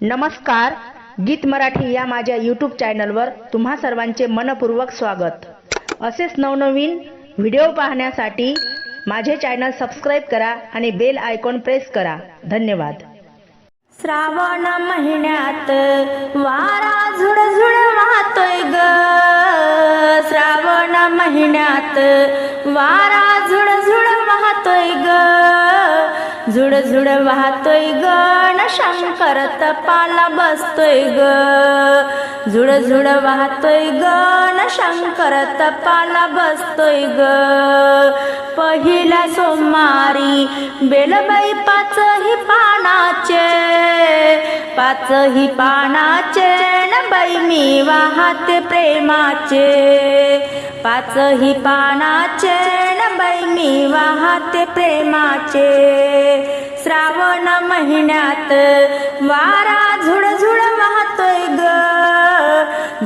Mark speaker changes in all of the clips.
Speaker 1: नमस्कार गीत मराठी या माझ्या यूट्यूब चॅनलवर तुम्हा सर्वांचे मनपूर्वक स्वागत. असेच नवनवीन व्हिडिओ पाहण्यासाठी माझे चॅनल सबस्क्राईब करा आणि बेल आयकॉन प्रेस करा. धन्यवाद. श्रावण महिन्यात वारा झुडझुड वाहतोय ग. श्रावण महिन्यात वारा झुडझुड वाहतोय ग. झुडझुड वाहतोय ग न शंकर तपाला बसतोय ग. झुडझुड वाहतोय ग न शंकर तपाला बसतोय ग. पहिला सोमवारी बेलबाई पाचही पानाचे पाचही पानाचे न बाई मी वाहते प्रेमाचे. पाचही पानाचे न बाई मी वाहते प्रेमाचे. श्रावण महिन्यात वारा झुडझुड वाहतोय ग.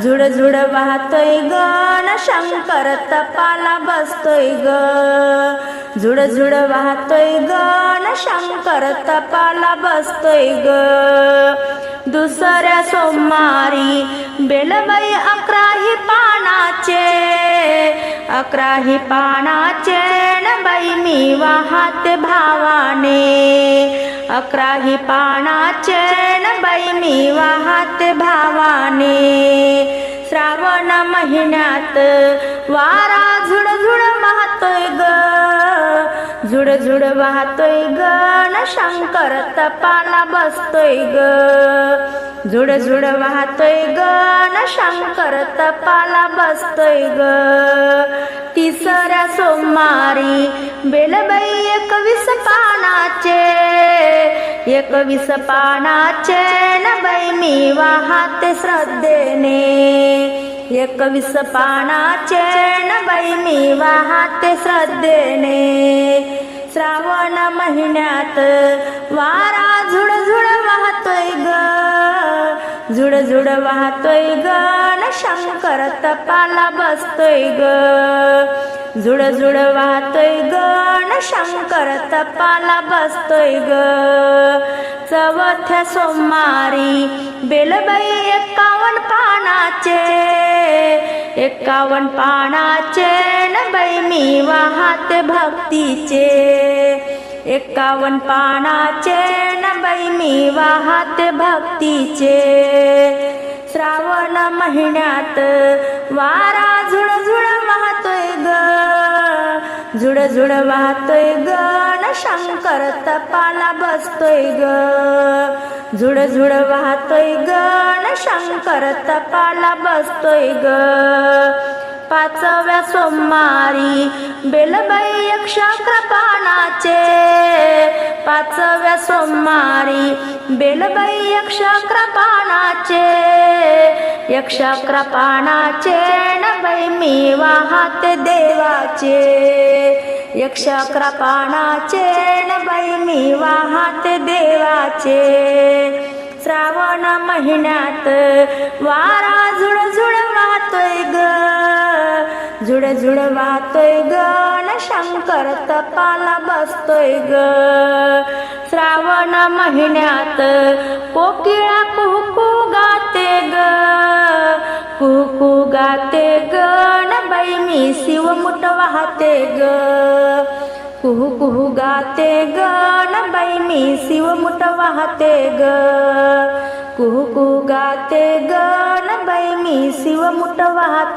Speaker 1: झुडझुड वाहतोय ग न शंकर तपाला बसतोय ग. झुडझुड वाहतोय ग न शंकर तपाला बसतोय ग. दुसऱ्या सोमवारी बेलबाई अकराही पानाचे. अकराही पानाचे न बाई मी वाहते भावाने. अकराही पानाचे न बाई मी वाहत भावाने. श्रावण महिन्यात वारा झुडझुड वाहतोय ग. झुडझुड वाहतोय ग न शंकर तपाला बसतोय ग. झुडझुड वाहतोय शंकर तपाला बसतोय ग. तिसऱ्या सोमवारी बेलबाई एकवीस पानाचे एकवीस पानाचे न बाई मी वाहते श्रद्धेने. एकवीस पानाचे न बाई मी वाहते श्रद्धेने. श्रावण महिन्यात वारा झुडझुड वाहतोय ग. झुडझुड वाहतोय ग. शंकर तपाला बसतोय ग. झुडझुड वाहतोय ग. शंकर तपाला बसतोय ग. चवथ्या सोमवारी बेलबाई एकावन्न पानाचे एकावन्न पानाचे न बाई मी वाहते भक्तीचे. एकावन्न पानाचे न मी वाहते भक्तीचे. श्रावण महिन्यात वारा झुडझुड वाहतोय ग. झुडझुड वाहतोय ग न शंकर तपाला बसतोय ग. झुडझुड वाहतोय ग न शंकर तपाला बसतोय ग. पाचव्या सोमवारी बेलबाई यक्षक्रपाणाचे. पाचव्या सोमवारी बेलबाई अक्षक्र पानाचे यक्षक्र पानाचे मी वाहत देवाचे. यक्षक्र पानाचे मी वाहत देवाचे. श्रावण महिन्यात वारा झुडझुड झुडझुड वाहतोय ग. न शंकर तपाला बसतोय ग. श्रावण महिन्यात कोकिळा कुहकू गाते ग. कुहकू गाते ग. न बाई मी शिवमुठ वाहते ग. कुहू कुहू गाते ग. न बाई मी शिवमुठ वाहते ग. कुहू गाते ग. न बाई मी शिवमुठ वाहते